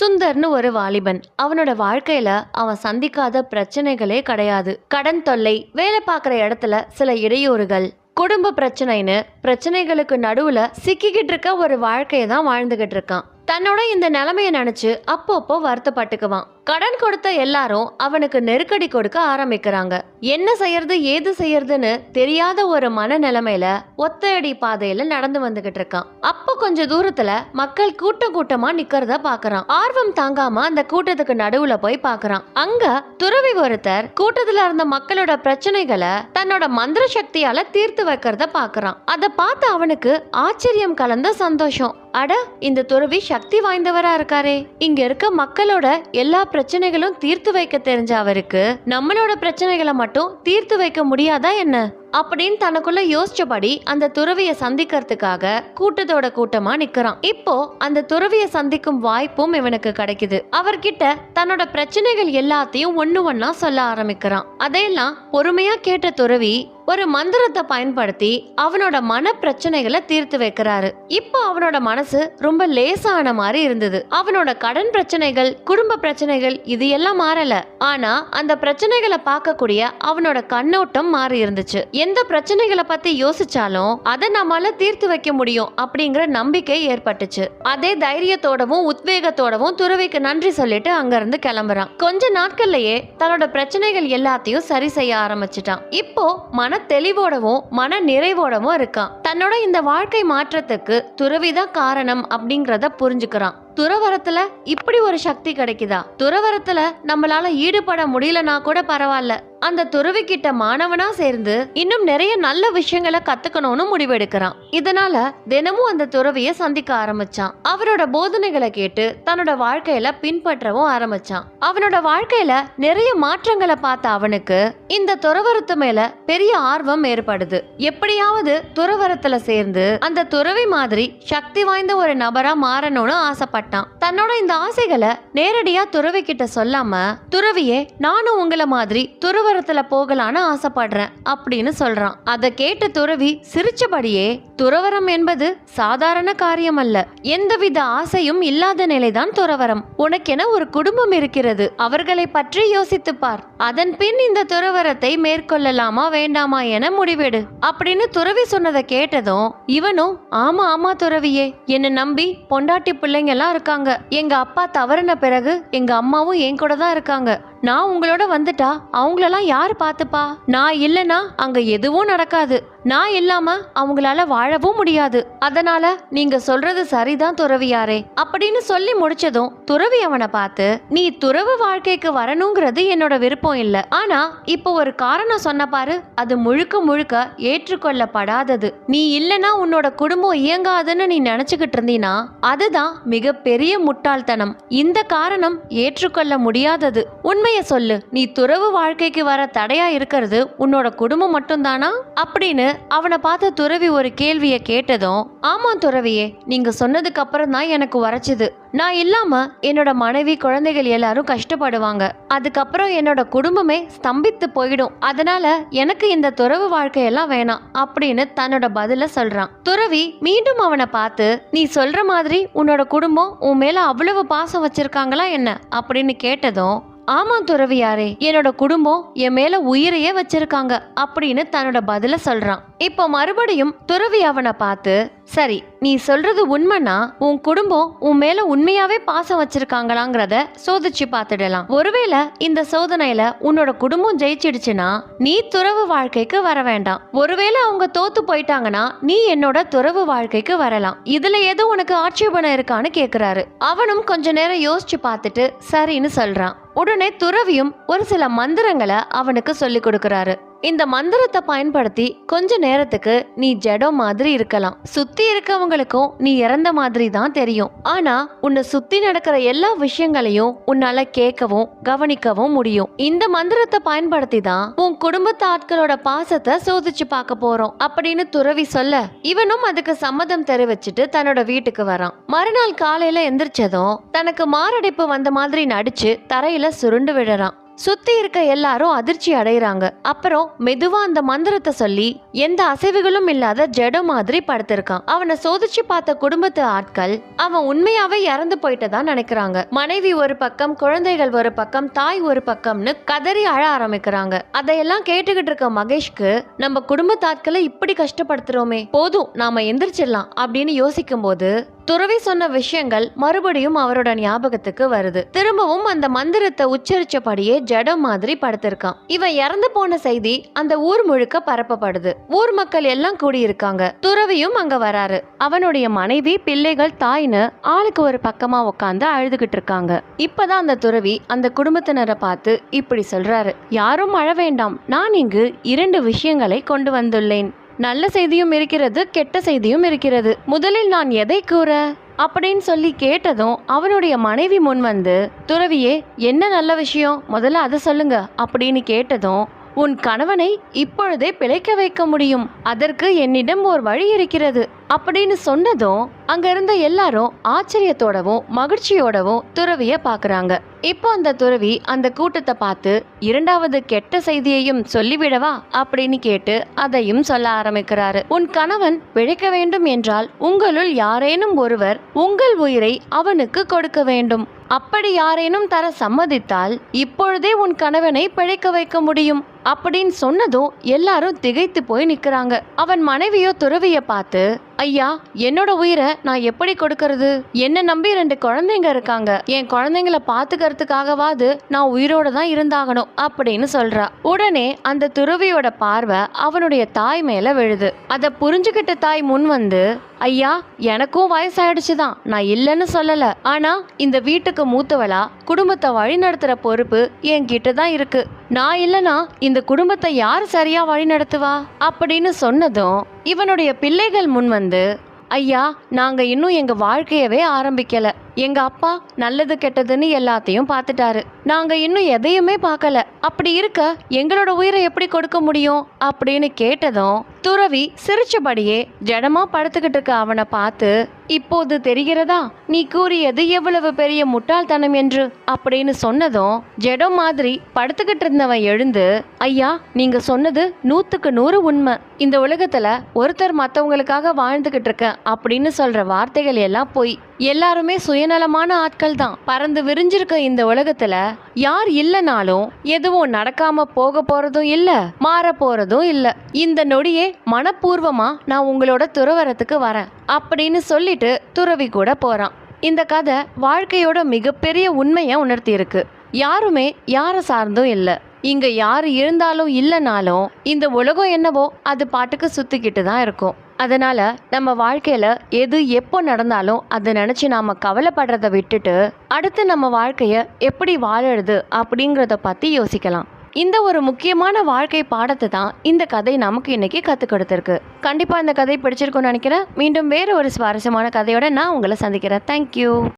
சுந்தர்னு ஒரு வாலிபன். அவனோட வாழ்க்கையில அவன் சந்திக்காத பிரச்சனைகளே கிடையாது. கடன் தொல்லை வேலை பார்க்குற இடத்துல சில இடையூறுகள் குடும்ப பிரச்சனைன்னு பிரச்சனைகளுக்கு நடுவுல சிக்கிக்கிட்டு இருக்க ஒரு வாழ்க்கையை தான் வாழ்ந்துகிட்டு இருக்கான். தன்னோட இந்த நிலைமையை நினைச்சு அப்பப்போ வருத்தப்பட்டுக்குவான். கடன் கொடுத்த எல்லாரும் அவனுக்கு நெருக்கடி கொடுக்க ஆரம்பிக்கிறாங்க. என்ன செய்யறது ஏது செய்யறதுன்னு தெரியாத ஒரு மனநிலைமையில ஒத்தையடி பாதையில நடந்து வந்துகிட்டு இருக்கான். அப்போ கொஞ்ச தூரத்துல மக்கள் கூட்டம் கூட்டமா நிக்கிறத பாக்குறான். ஆர்வம் தாங்காம அந்த கூட்டத்துக்கு நடுவுல போய் பாக்குறான். அங்க துறவி ஒருத்தர் கூட்டத்துல இருந்த மக்களோட பிரச்சனைகளை தன்னோட மந்திர சக்தியால தீர்த்து வைக்கிறத பாக்குறான். அதை பார்த்து அவனுக்கு ஆச்சரியம் கலந்த சந்தோஷம். அட இந்த துறவி சக்தி வாய்ந்தவரா இருக்காரே. இங்க இருக்க மக்களோட எல்லா பிரச்சனைகளும் தீர்த்து வைக்க தெரிஞ்ச அவருக்கு நம்மளோட பிரச்சனைகளை மட்டும் தீர்த்து வைக்க முடியாதா என்ன? அப்படின்னு தனக்குள்ள யோசிச்சபடி அந்த துறவிய சந்திக்கிறதுக்காக கூட்டத்தோட கூட்டமா நிக்கிறான். இப்போ அந்த துறவிய சந்திக்கும் வாய்ப்பும் இவனுக்கு கிடைக்குது. அவர்கிட்ட தன்னோட பிரச்சனைகள் எல்லாத்தையும் ஒன்னு ஒன்னா சொல்ல ஆரம்பிக்கிறான். அதையெல்லாம் பொறுமையா கேட்ட துறவி ஒரு மந்திரத்தை பயன்படுத்தி அவனோட மன பிரச்சனைகளை தீர்த்து வைக்கிறாரு. இப்போ அவனோட மனசு ரொம்ப லேசான மாதிரி இருந்தது. அவனோட கடன் பிரச்சனைகள் குடும்ப பிரச்சனைகள் இது எல்லாம் மாறல. ஆனா அந்த பிரச்சனைகளை பார்க்கக்கூடிய அவனோட கண்ணோட்டம் மாறி இருந்துச்சு. எந்த பிரச்சனைகளை பத்தி யோசிச்சாலும் அதை நம்மால தீர்த்து வைக்க முடியும் அப்படிங்கிற நம்பிக்கை ஏற்பட்டுச்சு. அதே தைரியத்தோடவும் உத்வேகத்தோடவும் துறவிக்கு நன்றி சொல்லிட்டு அங்கிருந்து கிளம்புறான். கொஞ்ச நாட்கள்லயே தன்னோட பிரச்சனைகள் எல்லாத்தையும் சரி செய்ய ஆரம்பிச்சிட்டான். இப்போ மன தெளிவோடவும் மன நிறைவோடவும் இருக்கான். தன்னோட இந்த வாழ்க்கை மாற்றத்துக்கு துறவிதான் காரணம் அப்படிங்கிறத புரிஞ்சுக்கிறான். துறவரத்துல இப்படி ஒரு சக்தி கிடைக்குதா? துறவரத்துல நம்மளால ஈடுபட முடியலனா கூட பரவாயில்ல. அந்த துறவி கிட்ட மாணவனா சேர்ந்து இன்னும் நிறைய நல்ல விஷயங்களை கத்துக்கணும்னு முடிவெடுக்கிறான். இதனால தினமும் அந்த துறவிய சந்திக்க ஆரம்பிச்சான். அவரோட போதனைகளை கேட்டு தன்னோட வாழ்க்கையில பின்பற்றவும் ஆரம்பிச்சான். அவனோட வாழ்க்கையில நிறைய மாற்றங்களை பார்த்த அவனுக்கு இந்த துறவரத்து மேல பெரிய ஆர்வம் ஏற்படுது. எப்படியாவது துறவரத்துல சேர்ந்து அந்த துறவி மாதிரி சக்தி வாய்ந்த ஒரு நபரா மாறணும்னு ஆசைப்பட்டான். தன்னோட இந்த ஆசைகளை நேரடியா துறவி கிட்ட சொல்லாம துறவியே நானும் உங்களை மாதிரி துறவரத்துல போகலான்னு ஆசைப்படுறேன் அப்படின்னு சொல்றான். அதை கேட்ட துறவி சிரிச்சபடியே துறவரம் என்பது சாதாரண காரியம் அல்ல. எந்தவித ஆசையும் இல்லாத நிலைதான் துறவரம். உனக்கென ஒரு குடும்பம் இருக்கிறது அவர்களை பற்றி யோசித்து பார். அதன் பின் இந்த துறவரத்தை மேற்கொள்ளலாமா வேண்டாமா என முடிவெடு. அப்படின்னு துறவி சொன்னதை கேட்டதும் இவனும் ஆமா ஆமா துறவியே என்னை நம்பி பொண்டாட்டி பிள்ளைங்க எல்லாம் இருக்காங்க. எங்க அப்பா தவறின பிறகு எங்க அம்மாவும் என் கூட தான் இருக்காங்க. நான் உங்களோட வந்துட்டா அவங்களெல்லாம் யார் பார்த்துப்பா? நான் இல்லைன்னா அங்க எதுவும் நடக்காது. நான் இல்லாம அவங்களால வாழவும் முடியாது. அதனால நீங்க சொல்றது சரிதான் துறவியாரே. அப்படின்னு சொல்லி முடிச்சதும் துறவி அவனை பார்த்து நீ துறவு வாழ்க்கைக்கு வரணுங்கிறது என்னோட விருப்பம் இல்ல. ஆனா இப்போ ஒரு காரணம் சொன்ன பாரு. அது முழுக்க முழுக்க ஏற்றுக்கொள்ளப்படாதது. நீ இல்லனா உன்னோட குடும்பம் இயங்காதுன்னு நீ நினைச்சுக்கிட்டு இருந்தீனா அதுதான் மிகப்பெரிய முட்டாள்தனம். இந்த காரணம் ஏற்றுக்கொள்ள முடியாதது. உண்மை உண்மையை சொல்லு. நீ துறவு வாழ்க்கைக்கு வர தடையா இருக்கிறது உன்னோட குடும்பம் மட்டும்தானா? அப்படின்னு அவனை பார்த்த துறவி ஒரு கேள்வியை கேட்டதும் ஆமா துறவியே நீங்க சொன்னதுக்கு அப்புறம் தான் எனக்கு வரைச்சது நான் இல்லாம என்னோட மனைவி குழந்தைகள் எல்லாரும் கஷ்டப்படுவாங்க. அதுக்கப்புறம் என்னோட குடும்பமே ஸ்தம்பித்து போயிடும். அதனால எனக்கு இந்த துறவு வாழ்க்கையெல்லாம் வேணாம் அப்படின்னு தன்னோட பதில சொல்றான். துறவி மீண்டும் அவனை பார்த்து நீ சொல்ற மாதிரி உன்னோட குடும்பம் உன் மேல அவ்வளவு பாசம் வச்சிருக்காங்களா என்ன? அப்படின்னு கேட்டதும் ஆமா துறவியாரே என்னோட குடும்பம் என் மேல உயிரையே வச்சிருக்காங்க அப்படின்னு தன்னோட பதில சொல்றான். இப்போ மறுபடியும் துறவி அவனை பார்த்து சரி நீ சொல்றது உண்மைனா உன் குடும்பம் உன் மேல உண்மையாவே பாசம் வச்சிருக்காங்களாங்கிறத சோதிச்சு பார்த்துடலாம். ஒருவேளை இந்த சோதனையில உன்னோட குடும்பம் ஜெயிச்சிடுச்சுன்னா நீ துறவு வாழ்க்கைக்கு வர வேண்டாம். ஒருவேளை அவங்க தோத்து போயிட்டாங்கன்னா நீ என்னோட துறவு வாழ்க்கைக்கு வரலாம். இதுல ஏதோ உனக்கு ஆட்சேபணம் இருக்கான்னு கேக்குறாரு. அவனும் கொஞ்ச நேரம் யோசிச்சு பார்த்துட்டு சரின்னு சொல்றான். உடனே துறவியும் ஒரு சில மந்திரங்களை அவனுக்கு சொல்லி கொடுக்கறாரு. இந்த மந்திரத்தை பயன்படுத்தி கொஞ்ச நேரத்துக்கு நீ ஜடம் மாதிரி இருக்கலாம். சுத்தி இருக்கவங்களுக்கும் நீ இறந்த மாதிரி தான் தெரியும். ஆனா உன்னை சுத்தி நடக்கிற எல்லா விஷயங்களையும் உன்னால கேட்கவும் கவனிக்கவும் முடியும். இந்த மந்திரத்தை பயன்படுத்தி தான் உன் குடும்பத்து ஆட்களோட பாசத்தை சோதிச்சு பார்க்க போறோம் அப்படின்னு துறவி சொல்ல இவனும் அதுக்கு சம்மதம் தெரிவிச்சிட்டு தன்னோட வீட்டுக்கு வரான். மறுநாள் காலையில எந்திரிச்சதும் தனக்கு மாரடைப்பு வந்த மாதிரி நடிச்சு தரையில சுருண்டு விழறான். சுத்தி இருக்க எல்லாரும் அதிர்ச்சி அடைகிறாங்க. அப்புறம் மெதுவா அந்த மந்திரத்தை சொல்லி எந்த அசைவுகளும் இல்லாத ஜடம் மாதிரி படுத்திருக்கான். அவனை சோதிச்சு பார்த்த குடும்பத்து ஆட்கள் அவன் உண்மையாவே இறந்து போயிட்டதா நினைக்கிறாங்க. மனைவி ஒரு பக்கம் குழந்தைகள் ஒரு பக்கம் தாய் ஒரு பக்கம்னு கதறி அழ ஆரம்பிக்கிறாங்க. அதையெல்லாம் கேட்டுக்கிட்டு இருக்க மகேஷ்க்கு நம்ம குடும்பத்து ஆட்களை இப்படி கஷ்டப்படுத்துறோமே போதும் நாம எந்திரிச்சிடலாம் அப்படின்னு யோசிக்கும் போது துறவி சொன்ன விஷயங்கள் மறுபடியும் அவரோட ஞாபகத்துக்கு வருது. திரும்பவும் அந்த மந்திரத்தை உச்சரிச்சபடியே ஜடம் மாதிரி படுத்திருக்கான். இவன் இறந்து போன செய்தி அந்த ஊர் முழுக்க பரப்பப்படுது. ஊர் மக்கள் எல்லாம் கூடியிருக்காங்க. துறவியும் அங்க வராரு. அவனுடைய மனைவி பிள்ளைகள் தாய்னு ஆளுக்கு ஒரு பக்கமா உட்காந்து அழுதுகிட்டு இருக்காங்க. இப்பதான் அந்த துறவி அந்த குடும்பத்தினரை பார்த்து இப்படி சொல்றாரு. யாரும் அழ வேண்டாம். நான் இங்கு இரண்டு விஷயங்களை கொண்டு வந்துள்ளேன். நல்ல செய்தியும் இருக்கிறது கெட்ட செய்தியும் இருக்கிறது. முதலில் நான் எதை கூற? அப்படின்னு சொல்லி கேட்டதும் அவனுடைய மனைவி முன் வந்து துறவியே என்ன நல்ல விஷயம்? முதல்ல அதை சொல்லுங்க அப்படின்னு கேட்டதும் உன் கணவனை இப்பொழுதே பிழைக்க வைக்க முடியும். அதற்கு என்னிடம் ஒரு வழி இருக்கிறது. அப்படின்னு சொன்னதும் அங்க இருந்த எல்லாரும் ஆச்சரியத்தோடவும் மகிழ்ச்சியோடவும் துறவிய பாக்குறாங்க. இப்போ அந்த துறவி அந்த கூட்டத்தை பார்த்து இரண்டாவது கெட்ட செய்தியையும் சொல்லிவிடவா அப்படின்னு கேட்டு அதையும் சொல்ல ஆரம்பிக்கிறாரு. உன் கணவன் பிழைக்க வேண்டும் என்றால் உங்களுள் யாரேனும் ஒருவர் உங்கள் உயிரை அவனுக்கு கொடுக்க வேண்டும். அப்படி யாரேனும் தர சம்மதித்தால் இப்பொழுதே உன் கணவனை பிழைக்க வைக்க முடியும். அப்படின்னு சொன்னதும் எல்லாரும் திகைத்து போய் நிக்கிறாங்க. அவன் மனைவியோ துறவிய பார்த்து ஐயா என்னோட உயிரை நான் எப்படி கொடுக்கறது? என்ன நம்பி ரெண்டு குழந்தைங்க இருக்காங்க. என் குழந்தைங்கள பாத்துக்கிறதுக்காகவாது நான் உயிரோட தான் இருந்தாகணும் அப்படின்னு சொல்றா. உடனே அந்த துறவியோட பார்வை அவனுடைய தாய் மேல விழுது. அதை புரிஞ்சுக்கிட்ட தாய் முன் வந்து ஐயா எனக்கும் வயசாயிடுச்சு தான் நான் இல்லைன்னு சொல்லல. ஆனா இந்த வீட்டுக்கு மூத்தவளா குடும்பத்தை வழி நடத்துற பொறுப்பு என்கிட்ட தான் இருக்கு. நான் இல்லனா இந்த குடும்பத்தை யார் சரியா வழி நடத்துவா? அப்படின்னு சொன்னதும் இவனுடைய பிள்ளைகள் முன் வந்து ஐயா நாங்க இன்னும் எங்க வாழ்க்கையவே ஆரம்பிக்கல. எங்க அப்பா நல்லது கெட்டதுன்னு எல்லாத்தையும் பார்த்துட்டாரு. நாங்க இன்னும் எதையுமே பார்க்கல. அப்படி இருக்க எங்களோட உயிரை எப்படி கொடுக்க முடியும்? அப்படின்னு கேட்டதும் துறவி சிரிச்சபடியே ஜடமா படுத்துக்கிட்டு இருக்க அவனை பார்த்து இப்போது தெரிகிறதா? நீ கூறியது எவ்வளவு பெரிய முட்டாள்தனம் என்று? அப்படின்னு சொன்னதும் ஜடம் மாதிரி படுத்துக்கிட்டு இருந்தவன் எழுந்து ஐயா நீங்க சொன்னது நூத்துக்கு நூறு உண்மை. இந்த உலகத்துல ஒருத்தர் மற்றவங்களுக்காக வாழ்ந்துகிட்டு இருக்க அப்படின்னு சொல்ற வார்த்தைகள் எல்லாம் போய் எல்லாருமே சுயநலமான ஆட்கள் தான் பறந்து விரிஞ்சிருக்க இந்த உலகத்துல யார் இல்லைனாலும் எதுவும் நடக்காம போக போறதும் இல்ல மாற போறதும் இல்ல. இந்த நொடியே மனப்பூர்வமா நான் உங்களோட துறவரத்துக்கு வரேன் அப்படின்னு சொல்லிட்டு துறவி கூட போறான். இந்த கதை வாழ்க்கையோட மிகப்பெரிய உண்மையை உணர்த்தி இருக்கு யாருமே யாரை சார்ந்தும் இல்லை. இங்க யார் இருந்தாலும் இல்லைனாலும் இந்த உலகம் என்னவோ அது பாட்டுக்கு சுத்திக்கிட்டு தான் இருக்கும். அதனால் நம்ம வாழ்க்கையில் எது எப்போ நடந்தாலும் அதை நினச்சி நாம் கவலைப்படுறத விட்டுட்டு அடுத்து நம்ம வாழ்க்கையை எப்படி வாழறது அப்படிங்கிறத பற்றி யோசிக்கலாம். இந்த ஒரு முக்கியமான வாழ்க்கை பாடத்தை தான் இந்த கதை நமக்கு இன்னைக்கு கற்றுக் கொடுத்துருக்கு. கண்டிப்பாக இந்த கதை பிடிச்சிருக்கும்னு நினைக்கிறேன். மீண்டும் வேறு ஒரு சுவாரஸ்யமான கதையோட நான் உங்களை சந்திக்கிறேன். தேங்க்யூ